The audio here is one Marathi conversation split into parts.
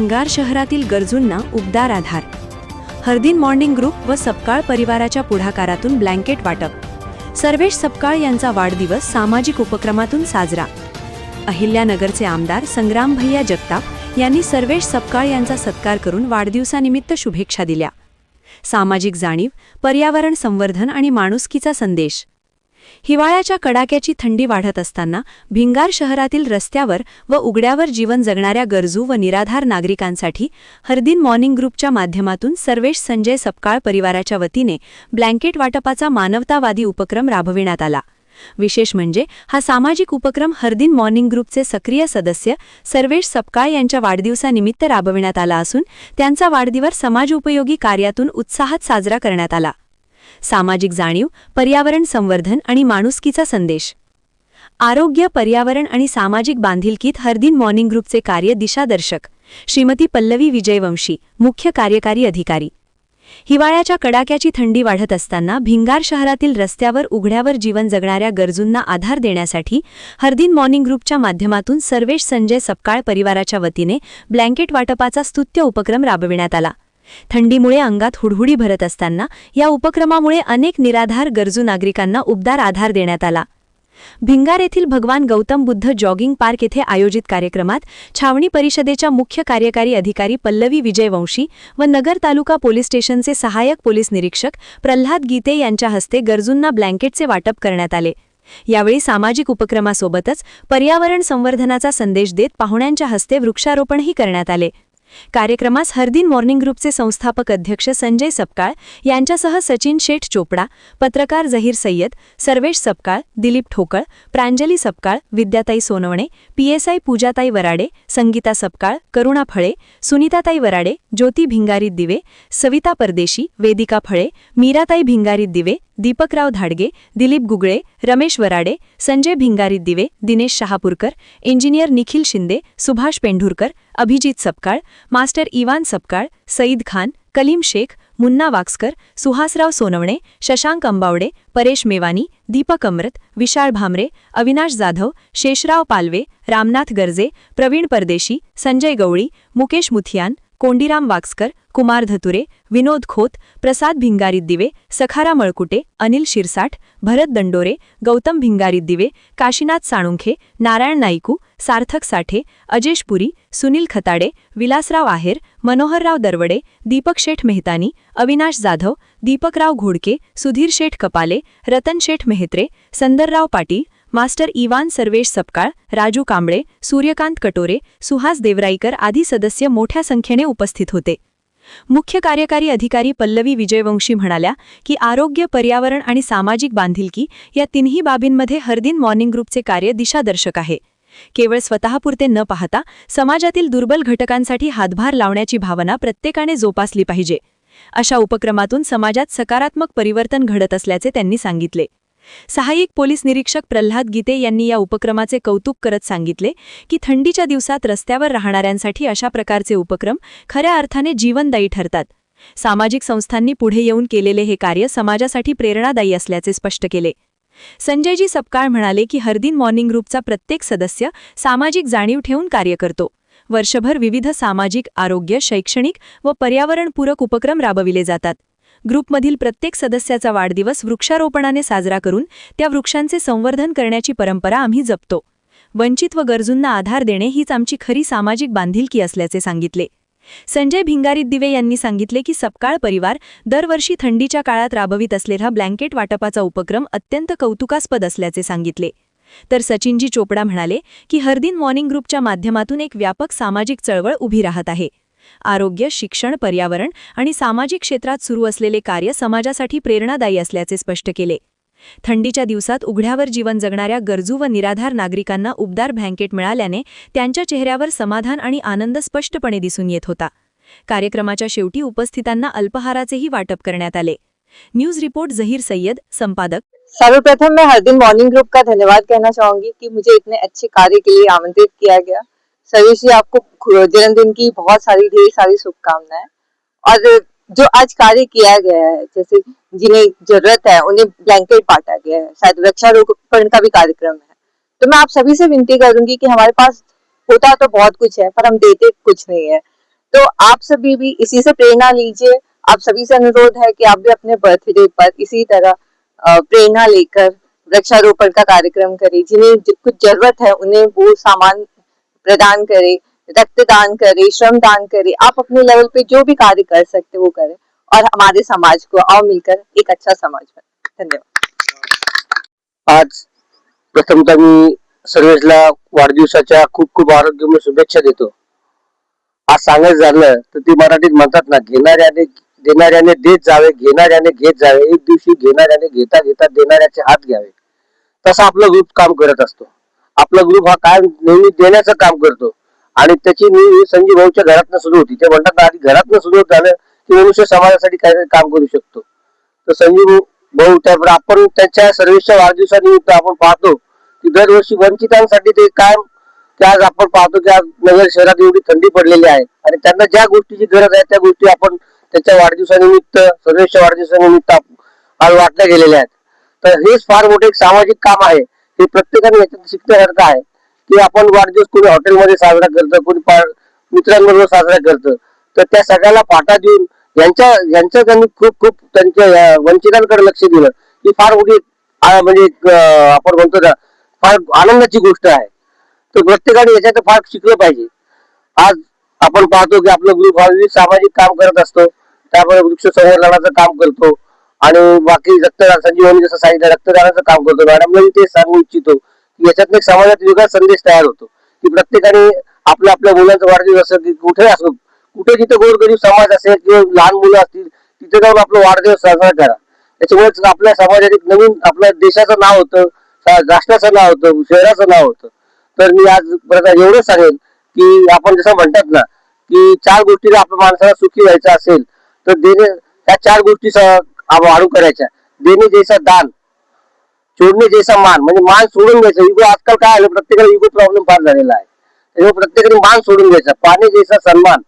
भिंगार शहरातील गरजूंना उबदार आधार. हरदीन मॉर्निंग ग्रुप व सपकाळ परिवाराच्या पुढाकारातून ब्लँकेट वाटप. सर्वेश सपकाळ यांचा वाढदिवस सामाजिक उपक्रमातून साजरा. अहिल्यानगरचे आमदार संग्राम भैया जगताप यांनी सर्वेश सपकाळ यांचा सत्कार करून वाढदिवसानिमित्त शुभेच्छा दिल्या. सामाजिक जाणीव पर्यावरण संवर्धन आणि माणुसकीचा संदेश. हिवाळ्याच्या कडाक्याची थंडी वाढत असताना भिंगार शहरातील रस्त्यावर व उघड्यावर जीवन जगणाऱ्या गरजू व निराधार नागरिकांसाठी हरदिन मॉर्निंग ग्रुपच्या माध्यमातून सर्वेश संजय सपकाळ परिवाराच्या वतीने ब्लँकेट वाटपाचा मानवतावादी उपक्रम राबविण्यात आला. विशेष म्हणजे हा सामाजिक उपक्रम हरदिन मॉर्निंग ग्रुपचे सक्रिय सदस्य सर्वेश सपकाळ यांच्या वाढदिवसानिमित्त राबविण्यात आला असून त्यांचा वाढदिवस समाजोपयोगी कार्यातून उत्साहात साजरा करण्यात आला. सामाजिक जाणीव पर्यावरण संवर्धन आणि माणुसकीचा संदेश. आरोग्य पर्यावरण आणि सामाजिक बांधिलकीत हरदिन मॉर्निंग ग्रुपचे कार्य दिशादर्शक. श्रीमती पल्लवी विजयवंशी मुख्य कार्यकारी अधिकारी. हिवाळ्याच्या कडाक्याची थंडी वाढत असताना भिंगार शहरातील रस्त्यावर उघड्यावर जीवन जगणाऱ्या गरजूंना आधार देण्यासाठी हरदिन मॉर्निंग ग्रुपच्या माध्यमातून सर्वेश संजय सपकाळ परिवाराच्या वतीने ब्लँकेट वाटपाचा स्तुत्य उपक्रम राबविण्यात आला. थंडीमुळे अंगात हुडहुडी भरत असताना या उपक्रमामुळे अनेक निराधार गरजू नागरिकांना उबदार आधार देण्यात आला. भिंगार येथील भगवान गौतम बुद्ध जॉगिंग पार्क येथे आयोजित कार्यक्रमात छावणी परिषदेच्या मुख्य कार्यकारी अधिकारी पल्लवी विजयवंशी व नगर तालुका पोलीस स्टेशनचे सहाय्यक पोलीस निरीक्षक प्रल्हाद गीते यांच्या हस्ते गरजूंना ब्लँकेटचे वाटप करण्यात आले. यावेळी सामाजिक उपक्रमासोबतच पर्यावरण संवर्धनाचा संदेश देत पाहुण्यांच्या हस्ते वृक्षारोपणही करण्यात आले. कार्यक्रमास हरदिन मॉर्निंग ग्रुपचे संस्थापक अध्यक्ष संजय सपकाळ यांच्यासह सचिन शेठ चोपडा पत्रकार जहीर सय्यद सर्वेश सपकाळ दिलीप ठोकळ प्रांजली सपकाळ विद्याताई सोनवणे पीएसआय पूजाताई वराडे संगीता सपकाळ करुणा फळे सुनीताताई वराडे ज्योती भिंगारीत दिवे सविता परदेशी वेदिका फळे मीराताई भिंगारीत दिवे Deepakrao Dhadge Dilip Gugale Ramesh Varade Sanjay Bhingarit Dive Dinesh Shahapurkar engineer Nikhil Shinde Subhash Pendhurkar Abhijit Sapkal master Ivan Sapkal Sayeed Khan Kalim Shaikh Munna Waksakar Suhasrao Sonawane Shashank Ambawade Paresh Mewani Deepak Amrut Vishal Bhamre Avinash Jadhav Sheshrao Palve Ramnath Garje Pravin Pardeshi Sanjay Gawali Mukesh Muthiyan Kondiram वाक्सकर Kumar धतुरे विनोद खोत प्रसाद भिंगारीत दिवे सखारा मळकुटे अनिल शिरसाठ भरत दंडोरे गौतम भिंगारीत दिवे काशीनाथ साळुंखे नारायण नाईकू सार्थक साठे अजेश पुरी सुनील खताडे विलासराव आहेर मनोहरराव दरवडे दीपक शेठ मेहतानी अविनाश जाधव दीपकराव घोडके सुधीर शेठ कपाले रतन शेठ मेहत्रे संदरराव पाटील मास्टर इवान सर्वेश सपकाळ राजू कांबळे सूर्यकांत कटोरे सुहास देवराईकर आदी सदस्य मोठ्या संख्येने उपस्थित होते. मुख्य कार्यकारी अधिकारी पल्लवी विजयवंशी म्हणाल्या की आरोग्य पर्यावरण आणि सामाजिक बांधिलकी या तिन्ही बाबींमध्ये हरदिन मॉर्निंग ग्रुपचे कार्य दिशादर्शक आहे. केवळ स्वतःपुरते न पाहता समाजातील दुर्बल घटकांसाठी हातभार लावण्याची भावना प्रत्येकाने जोपासली पाहिजे. अशा उपक्रमातून समाजात सकारात्मक परिवर्तन घडत असल्याचे त्यांनी सांगितले. सहाय्यक पोलीस निरीक्षक प्रल्हाद गीते यांनी या उपक्रमाचे कौतुक करत सांगितले की थंडीच्या दिवसात रस्त्यावर राहणाऱ्यांसाठी अशा प्रकारचे उपक्रम खऱ्या अर्थाने जीवनदायी ठरतात. सामाजिक संस्थांनी पुढे येऊन केलेले हे कार्य समाजासाठी प्रेरणादायी असल्याचे स्पष्ट केले. संजयजी सपकाळ म्हणाले की हरदिन मॉर्निंग ग्रुपचा प्रत्येक सदस्य सामाजिक जाणीव ठेवून कार्य करतो. वर्षभर विविध सामाजिक आरोग्य शैक्षणिक व पर्यावरणपूरक उपक्रम राबविले जातात. ग्रुपमधील प्रत्येक सदस्याचा वाढदिवस वृक्षारोपणाने साजरा करून त्या वृक्षांचे संवर्धन करण्याची परंपरा आम्ही जपतो. वंचित व गरजूंना आधार देणे हीच आमची खरी सामाजिक बांधिलकी असल्याचे सांगितले. संजय भिंगारीत दिवे यांनी सांगितले की सपकाळ परिवार दरवर्षी थंडीच्या काळात राबवित असलेला ब्लँकेट वाटपाचा उपक्रम अत्यंत कौतुकास्पद असल्याचे सांगितले. तर सचिनजी चोपडा म्हणाले की हरदिन मॉर्निंग ग्रुपच्या माध्यमातून एक व्यापक सामाजिक चळवळ उभी राहत आहे. आरोग्य शिक्षण पर्यावरण आणि सामाजिक क्षेत्रात सुरू असलेले कार्य समाजासाठी प्रेरणादायी असल्याचे स्पष्ट केले. थंडीच्या दिवसात उघड्यावर जीवन जगणाऱ्या गरजू व निराधार नागरिकांना उबदार ब्लँकेट मिळाल्याने त्यांच्या चेहऱ्यावर समाधान आणि आनंद स्पष्टपणे दिसून येत होता. कार्यक्रमाच्या शेवटी उपस्थितांना अल्पहाराचेही वाटप करण्यात आले. न्यूज रिपोर्ट जहीर सय्यद संपादक. सर्वप्रथम मैं हरदिन मॉर्निंग ग्रुप का धन्यवाद कहना चाहूंगी कि मुझे इतने अच्छे कार्य के लिए आमंत्रित किया गया। सर्वेश जी, आपको जन्मदिन की बहुत सारी, ढेर सारी शुभकामनाएँ। और जो आज कार्य किया गया है, जैसे जिन्हें ज़रूरत है, उन्हें ब्लैंकेट बांटा गया है, शायद वृक्षारोपण का भी कार्यक्रम है। तो मैं आप सभी से विनती करूँगी कि हमारे पास होता तो बहुत कुछ है, पर हम देते कुछ नहीं है। तो आप सभी भी इसी से प्रेरणा लीजिए। आप सभी से अनुरोध है कि आप भी अपने बर्थडे पर इसी तरह प्रेरणा लेकर वृक्षारोपण का कार्यक्रम करें। जिन्हें कुछ ज़रूरत है, उन्हें वो सामान प्रदान करें रक्तदान करें श्रमदान करें आप अपने लेवल पे जो भी कार्य कर सकते वो करें और हमारे समाज को आओ मिलकर एक अच्छा समाज बने धन्यवाद। आज प्रथमतः मी सर्वेशला वाढदिवसाच्या खूप खूप आरोग्यमय शुभेच्छा देतो. आज सांगायचं झालं तर ती मराठीत म्हणतात ना घेणाऱ्याने देणाऱ्याने देत जावे घेणाऱ्याने घेत जावे एक दिवशी घेणाऱ्याने घेता घेता देणाऱ्याचे हात घ्यावे. तसा आपलं ग्रुप काम करत असतो. आपला ग्रुप हा काय नेहमी देण्याचं काम करतो. आणि त्याची मी संजीव भाऊच्या घरातनं सुरू होती. ते म्हणतात ना आधी घरातनं सुरू झालं की मनुष्य समाजासाठी काय काम करू शकतो. तर संजीव भाऊ त्यामुळे आपण त्याच्या सर्वेच्या वाढदिवसानिमित्त आपण पाहतो की दरवर्षी वंचितांसाठी ते काय की आज आपण पाहतो की आज नगर शहरात एवढी थंडी पडलेली आहे. आणि त्यांना ज्या गोष्टीची गरज आहे त्या गोष्टी आपण त्याच्या वाढदिवसानिमित्त सर्वेच्या वाढदिवसानिमित्त आज वाटल्या गेलेल्या आहेत. तर हेच फार मोठे एक सामाजिक काम आहे. हे प्रत्येकाने याच्यात शिकण्यासारखं आहे. की आपण वाढदिवस कोणी हॉटेलमध्ये साजरा करतं कोणी पा- मित्रांबरोबर साजरा करतं. तर त्या सगळ्याला पाठा देऊन यांच्या यांचं त्यांनी खूप खूप त्यांच्या वंचितांकडे लक्ष दिलं. ही फार मोठी म्हणजे आपण म्हणतो ना फार आनंदाची गोष्ट आहे. तर प्रत्येकाने याच्यात फार शिकलं पाहिजे. आज आपण पाहतो की आपलं ग्रुप हा विविध सामाजिक काम करत असतो. त्यामुळे वृक्ष संवर्धनाचं काम करतो. आणि बाकी रक्तदान संजीवनी जसं सांगितलं रक्तदानाचं काम करतो. मॅडमला मी तेच सांगू इच्छितो की याच्यातून एक समाजात वेगळा संदेश तयार होतो. की प्रत्येकाने आपल्या आपल्या मुलांचा वाढदिवस असं की कुठे असो कुठे जिथे गोरगरीब समाज असेल किंवा लहान मुलं असतील तिथे जाऊन आपला वाढदिवस साजरा करा. त्याच्यामुळे आपल्या समाजात एक नवीन आपल्या देशाचं नाव होतं सा- राष्ट्राचं नाव होतं शहराचं नाव होतं. तर मी आज परत एवढंच सांगेन की आपण जसं म्हणतात ना की चार गोष्टी आपल्या माणसाला सुखी व्हायचं असेल तर देणे त्या चार गोष्टी वाढू करायच्या देणे जैसा दान सोडणे जैसा मान म्हणजे मान सोडून द्यायचा. युग आजकाल काय आलं? प्रत्येकाला इगो प्रॉब्लेम फार झालेला आहे. त्यामुळे प्रत्येकाने मान सोडून द्यायचा. पाणी जैसा सन्मान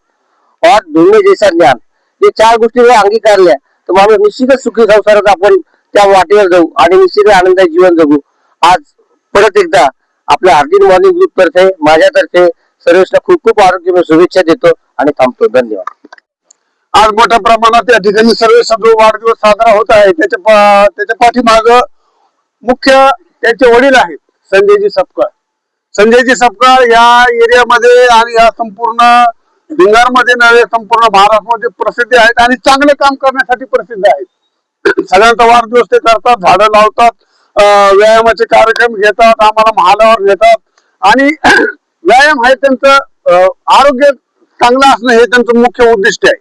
और धुणे जैसा ज्ञान. हे चार गोष्टी जर अंगीकारल्या. तर माणूस निश्चितच सुखी संसारात आपण त्या वाटेवर जाऊ आणि निश्चित आनंदाचे जीवन जगू. आज परत एकदा आपल्या हार्दिक मॉर्निंग ग्रुप तर्फे माझ्यातर्फे सर्वेशला खूप खूप आरोग्यमय शुभेच्छा देतो आणि थांबतो. धन्यवाद. आज मोठ्या प्रमाणात या ठिकाणी सर्व जो वाढदिवस साजरा होत आहे. त्याच्या पा- त्याच्या पाठीमाग मुख्य त्यांचे वडील आहेत संजयजी सपकाळ. संजयजी सपकाळ या एरियामध्ये आणि या संपूर्ण भिंगारमध्ये नव्हे संपूर्ण महाराष्ट्रामध्ये प्रसिद्ध आहेत आणि चांगलं काम करण्यासाठी प्रसिद्ध आहेत. सगळ्यांचा वाढदिवस ते करतात झाडं लावतात व्यायामाचे कार्यक्रम घेतात आम्हाला महालावर घेतात आणि व्यायाम हे त्यांचं आरोग्य चांगलं असणं हे त्यांचं मुख्य उद्दिष्ट आहे.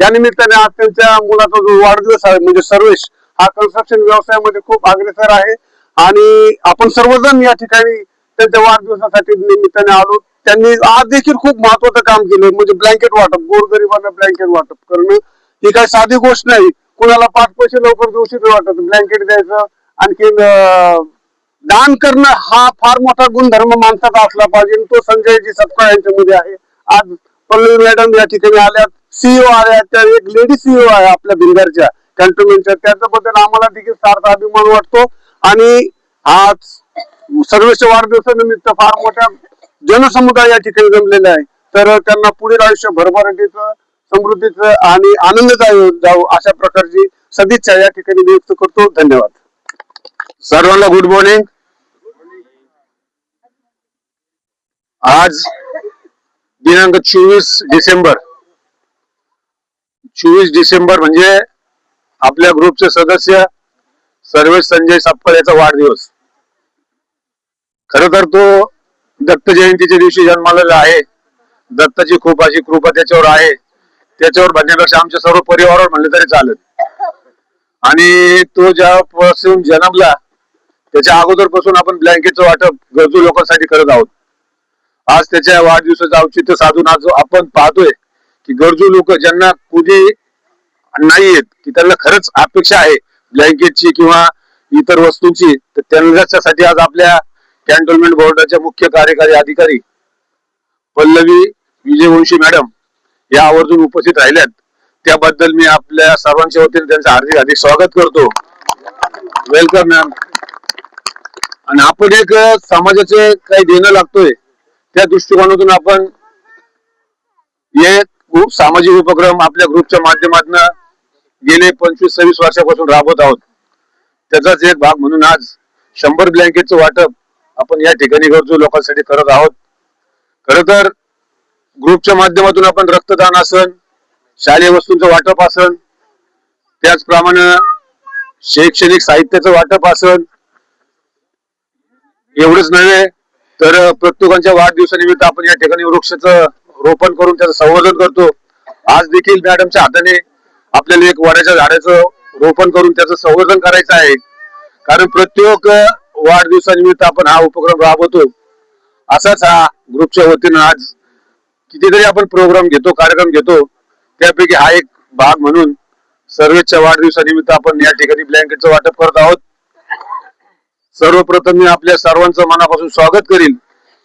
या निमित्ताने आज त्यांच्या मुलाचा जो वाढदिवस आहे म्हणजे सर्वेश हा कन्स्ट्रक्शन व्यवसायामध्ये खूप अग्रेसर आहे. आणि आपण सर्वजण या ठिकाणी त्यांच्या वाढदिवसासाठी निमित्ताने आलो. त्यांनी आज देखील खूप महत्वाचं काम केलं म्हणजे ब्लँकेट वाटप गोरगरिबांना ब्लँकेट वाटप करणं. ही काही साधी गोष्ट नाही. कुणाला पाच पैसे लवकर देऊ वाटत. ब्लँकेट द्यायचं आणखीन दान करणं हा फार मोठा गुणधर्म माणसाचा असला पाहिजे. तो संजयजी सपकाळ यांच्यामध्ये आहे. आज पल्लवी मॅडम या ठिकाणी आल्यात सीईओ आल्या. त्या एक लेडी सीईओ आहे आपल्या बिंदरच्या. कॅन्टोनमेंटच्या त्याच्याबद्दल आम्हाला देखील सार्थ अभिमान वाटतो. आणि आज सर्वेच्या वाढदिवसानिमित्त फार मोठ्या जनसमुदाय या ठिकाणी जमलेला आहे. तर त्यांना पुढील आयुष्य भरभराटीचं समृद्धीचं आणि आनंददायी जाऊ अशा प्रकारची सदिच्छा या ठिकाणी नियुक्त करतो. धन्यवाद. सर्वांना गुड मॉर्निंग आज दिनांक चोवीस डिसेंबर. चोवीस डिसेंबर म्हणजे आपल्या ग्रुपचे सदस्य सर्वेश संजय सापकर याचा वाढदिवस. खर तर तो दत्त जयंतीच्या दिवशी जन्मालेला आहे. दत्ताची खूप अशी कृपा त्याच्यावर आहे. त्याच्यावर म्हणण्यापेक्षा आमच्या सर्व परिवारावर म्हणलं तरी चालेल. आणि तो ज्यापासून जन्मला त्याच्या अगोदरपासून आपण ब्लँकेटचं वाटप गरजू लोकांसाठी करत आहोत. आज त्याच्या वाढदिवसाचं औचित्य साधून आज आपण पाहतोय की गरजू लोक ज्यांना कुणी नाही आहेत की त्यांना खरंच अपेक्षा आहे ब्लँकेटची किंवा इतर वस्तूंची तर त्यांच्यासाठी आज आपल्या कॅन्टोन्मेंट बोर्डाच्या मुख्य कार्यकारी अधिकारी पल्लवी विजयवंशी मॅडम या आवर्जून उपस्थित राहिल्यात. त्याबद्दल मी आपल्या सर्वांच्या वतीने त्यांचं हार्दिक हार्दिक स्वागत करतो. वेलकम मॅम आणि आपण एक समाजाचे काही देणं लागतोय. त्या दृष्टिकोनातून आपण हे खूप सामाजिक उपक्रम आपल्या ग्रुपच्या माध्यमातून गेले पंचवीस सव्वीस वर्षापासून राबवत आहोत. त्याचाच एक भाग म्हणून आज शंभर ब्लँकेटचं वाटप आपण या ठिकाणी गरजू लोकांसाठी करत आहोत. खर तर ग्रुपच्या माध्यमातून आपण रक्तदान असन शालेय वस्तूंचं वाटप असन त्याचप्रमाणे शैक्षणिक साहित्याचं वाटप असन एवढंच नव्हे तर प्रत्येकाच्या वाढदिवसानिमित्त आपण या ठिकाणी वृक्षाचं रोपण करून त्याचं संवर्धन करतो. आज देखील मॅडमच्या हाताने आपल्याला एक वडाच्या झाडाचं रोपण करून त्याचं संवर्धन करायचं आहे. कारण प्रत्येक वाढदिवसानिमित्त आपण हा उपक्रम राबवतो. असाच हा ग्रुपच्या वतीनं आज कितीतरी आपण प्रोग्राम घेतो कार्यक्रम घेतो. त्यापैकी हा एक भाग म्हणून सर्वेच्या वाढदिवसानिमित्त आपण या ठिकाणी ब्लँकेटचं वाटप करत आहोत. सर्वप्रथम मी आपल्या सर्वांचं मनापासून स्वागत करील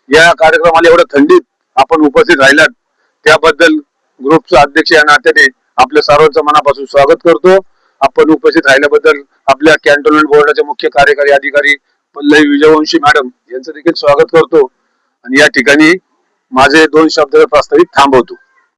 या कार्यक्रमाला एवढ्या थंडीत आपण उपस्थित राहिलात त्याबद्दल ग्रुपचा अध्यक्ष या नात्याने आपल्या सर्वांचं मनापासून स्वागत करतो. आपण उपस्थित राहिल्याबद्दल आपल्या कॅन्टोन्मेंट बोर्डाचे मुख्य कार्यकारी अधिकारी पल्लवी विजयवंशी मॅडम यांचं देखील स्वागत करतो. आणि या ठिकाणी माझे दोन शब्द प्रस्तावित थांबवतो.